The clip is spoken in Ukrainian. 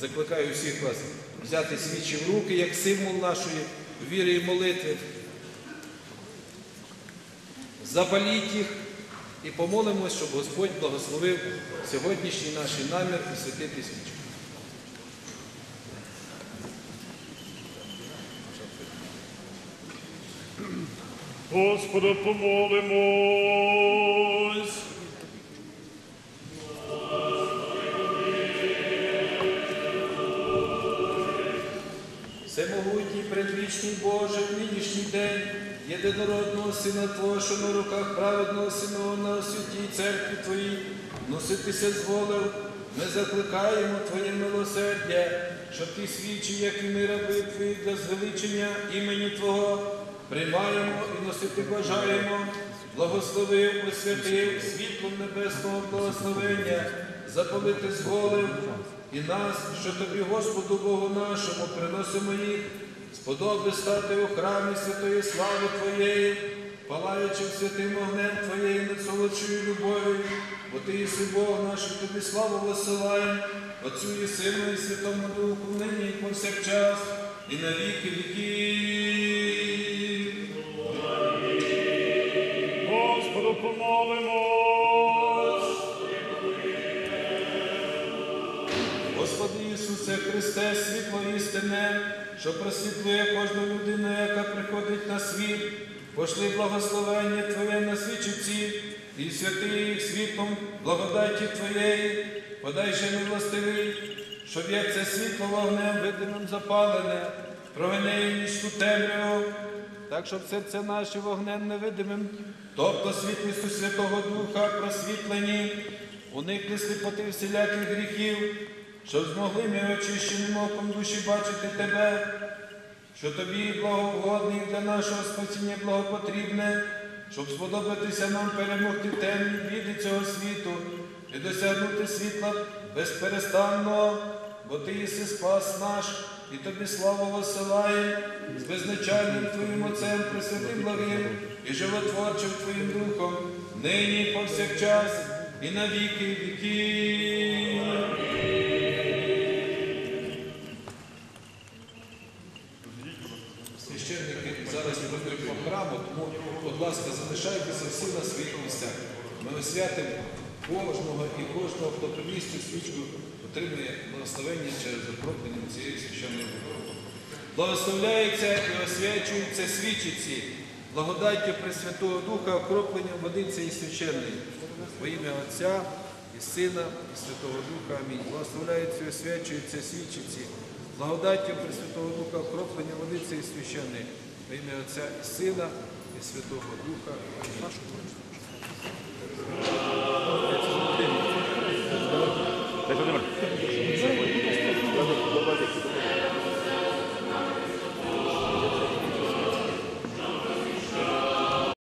закликаю всіх вас взяти свічі в руки як символ нашої віри і молитви. Запаліть їх і помолимось, щоб Господь благословив сьогоднішній наш намір і святити свічку. Господа помолимось. Предвічний Боже, в нинішній день єдинородного Сина Твого, що на руках праведного Симеона у святій церкві Твоїй, носитися зволив, ми закликаємо Твоє милосердя, щоб ті свічі, як і ми раби Твої для звеличення імені Твого, приймаємо і носити бажаємо, благословив, освятив світлом небесного благословення, запалити зволив і нас, що тобі, Господу Богу нашому, приносимо їх, сподоби стати у храмі святої слави Твоєї, палаючи святим огнем Твоєї надсолодшою любов'ю, бо Ти єси Бог наш, і тобі славу висилаємо, Отцю і Сину, і Святому Духу, нині і повсякчас, і на віки віків. Господу помолимось. Господи Ісусе Христе, світло істине, що просвітлює кожну людину, яка приходить на світ, пошли благословення Твоє на свічиці і святи їх світлом благодаті Твоєї, подай же милостивий, щоб як це світло вогнем видимим запалене, прогине нічну темряву, так щоб серця наші вогнем невидимим, тобто світлістю Святого Духа просвітлені, уникли сліпоти всіляких гріхів, щоб змогли ми очищеним оком душі бачити Тебе, що тобі благоугодний для нашого спасіння благопотрібне, щоб сподобатися нам перемогти темні біди цього світу і досягнути світла безперестанного, бо Ти єси спас наш, і тобі славу висилає з безначальним Твоїм Отцем, Пресвятим благим і животворчим Твоїм Духом, нині повсякчас, і на віки віків. Священники зараз працюють по храму, тому, будь ласка, залишайтеся всі на своїх місцях. Ми освятимо кожного і кожного, хто приніс цю свічку, отримує благословення через окроплення цієї священної води. Благословляється і освячуються свічиці, благодаттю Пресвятого Духа, окропленням води цієї священної. Во ім'я Отця і Сина, і Святого Духа. Амінь. Благословляються і освячуються свічиці, благодаттю Пресвятого Духа, окроплення води цієї священи, Во ім'я Отця і Сина, і Святого Духа. Амінь.